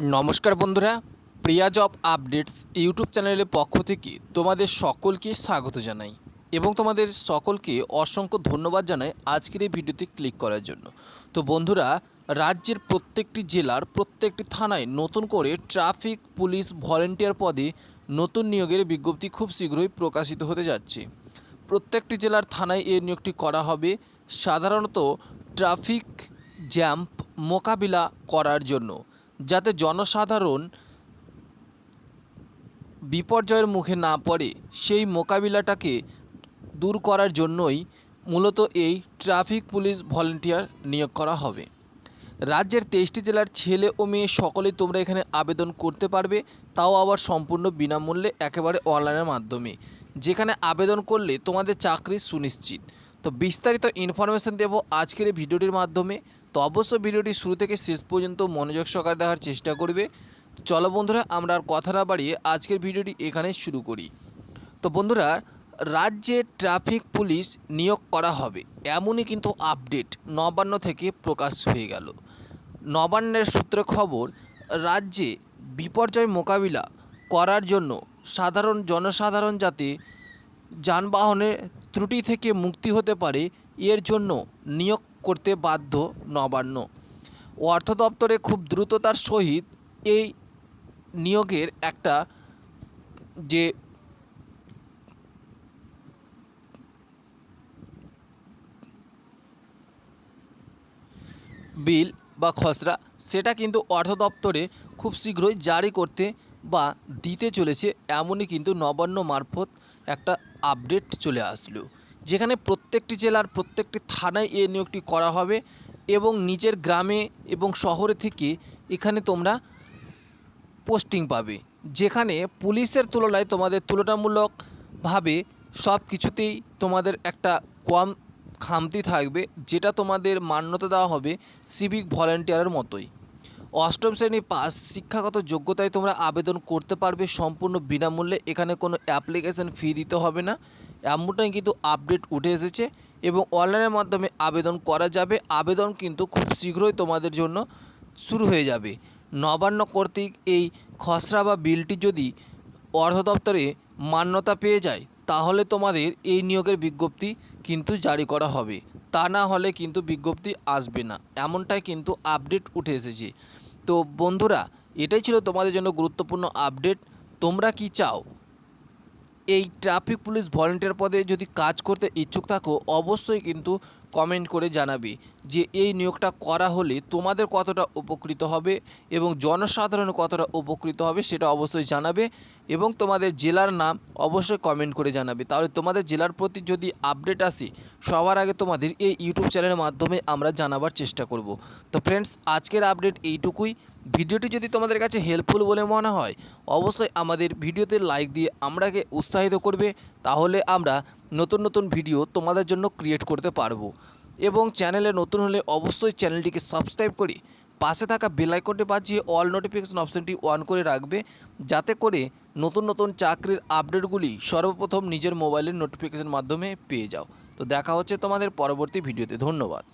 নমস্কার বন্ধুরা, প্রিয়া job updates YouTube চ্যানেলের পক্ষ থেকে তোমাদের সকলকে স্বাগত জানাই এবং তোমাদের সকলকে অসংখ্য ধন্যবাদ জানাই আজকের এই ভিডিওতে ক্লিক করার জন্য। তো বন্ধুরা, রাজ্যের প্রত্যেকটি জেলার প্রত্যেকটি থানায় নতুন করে ট্রাফিক পুলিশ ভলেন্টিয়ার পদে নতুন নিয়োগের বিজ্ঞপ্তি খুব শীঘ্রই প্রকাশিত হতে যাচ্ছে। প্রত্যেকটি জেলার থানায় এই নিয়োগটি করা হবে, সাধারণত ট্রাফিক জ্যাম মোকাবিলা করার জন্য। যাতে জনসাধারণ বিপর্যয়ের মুখে না পড়ে, সেই মোকাবিলাটাকে দূর করার জন্যই মূলত এই ট্রাফিক পুলিশ ভলেন্টিয়ার নিয়োগ করা হবে। রাজ্যের তেইশটি জেলার ছেলে ও মেয়ে সকলেই তোমরা এখানে আবেদন করতে পারবে, তাও আবার সম্পূর্ণ বিনামূল্যে একেবারে অনলাইনের মাধ্যমে। যেখানে আবেদন করলে তোমাদের চাকরি সুনিশ্চিত। তো বিস্তারিত ইনফরমেশন দেব আজকের এই ভিডিওটির মাধ্যমে। তো অবশ্যই ভিডিওটি শুরু থেকে শেষ পর্যন্ত মনোযোগ সহকারে দেখার চেষ্টা করবে। চলো বন্ধুরা, আমরা আর কথা না বাড়িয়ে আজকের ভিডিওটি এখানে শুরু করি। তো বন্ধুরা, রাজ্যে ট্রাফিক পুলিশ নিয়োগ করা হবে, এমনই কিন্তু আপডেট নবান্ন থেকে প্রকাশ হয়ে গেল। নবান্নের সূত্রে খবর, রাজ্যে বিপর্যয় মোকাবিলা করার জন্য সাধারণ জনসাধারণ যাতে যানবাহনের ত্রুটি থেকে মুক্তি হতে পারে, এর জন্য নিয়োগ করতে বাধ্য নবান্ন। অর্থ দপ্তরে খুব দ্রুততার সহিত এই নিয়োগের একটা যে বিল বা খসড়া, সেটা কিন্তু অর্থ দপ্তরে খুব শীঘ্রই জারি করতে বা দিতে চলেছে, এমনই কিন্তু নবান্ন মারফত একটা আপডেট চলে আসলো। যেখানে প্রত্যেকটি জেলার প্রত্যেকটি থানায় এই নিয়োগটি করা হবে এবং নিজের গ্রামে এবং শহরে থেকে এখানে তোমরা পোস্টিং পাবে। যেখানে পুলিশের তুলনায় তোমাদের তুলনামূলকভাবে সব কিছুতেই তোমাদের একটা কম খামতি থাকবে, যেটা তোমাদের মান্যতা দেওয়া হবে সিভিক ভলেন্টিয়ারের মতোই। অষ্টম শ্রেণি পাস শিক্ষাগত যোগ্যতায় তোমরা আবেদন করতে পারবে সম্পূর্ণ বিনামূল্যে। এখানে কোনো অ্যাপ্লিকেশন ফি দিতে হবে না। এমনটাই কিন্তু আপডেট উঠে এসেছে এবং অনলাইনের মাধ্যমে আবেদন করা যাবে। আবেদন কিন্তু খুব শীঘ্রই তোমাদের জন্য শুরু হয়ে যাবে। নবান্ন কর্তৃক এই খসড়া বা বিলটি যদি অর্থ দপ্তরে মান্যতা পেয়ে যায়, তাহলে তোমাদের এই নিয়োগের বিজ্ঞপ্তি কিন্তু জারি করা হবে। তা না হলে কিন্তু বিজ্ঞপ্তি আসবে না। এমনটাই কিন্তু আপডেট উঠে এসেছে। তো বন্ধুরা, এটাই ছিল তোমাদের জন্য গুরুত্বপূর্ণ আপডেট তোমরা কি চাও? এই ট্রাফিক পুলিশ ভলেন্টিয়ার পদে যদি কাজ করতে ইচ্ছুক থাকো, অবশ্যই কিন্তু কমেন্ট করে জানাবে যে এই নিয়োগটা করা হলে তোমাদের কতটা উপকৃত হবে এবং জনসাধারণ কতটা উপকৃত হবে সেটা অবশ্যই জানাবে। এবং তোমাদের জেলার নাম অবশ্যই কমেন্ট করে জানাবে। তাহলে তোমাদের জেলার প্রতি যদি আপডেট আসে, সবার আগে তোমাদের এই ইউটিউব চ্যানেলের মাধ্যমে আমরা জানাবার চেষ্টা করব। তো ফ্রেন্ডস আজকের আপডেট এইটুকুই। ভিডিওটি যদি তোমাদের কাছে হেল্পফুল বলে মনে হয়, অবশ্যই আমাদের ভিডিওতে লাইক দিয়ে আমরাকে উৎসাহিত করবে। তাহলে আমরা নতুন নতুন ভিডিও তোমাদের জন্য ক্রিয়েট করতে পারব। এবং চ্যানেলে নতুন হলে অবশ্যই চ্যানেলটিকে সাবস্ক্রাইব করে পাশে থাকা বেল আইকনটি বাজিয়ে অল নোটিফিকেশন অপশানটি অন করে রাখবে। যাতে করে নতুন নতুন চাকরির আপডেটগুলি সর্বপ্রথম নিজের মোবাইলের নোটিফিকেশন মাধ্যমে পেয়ে যাও। তো দেখা হচ্ছে তোমাদের পরবর্তী ভিডিওতে ধন্যবাদ।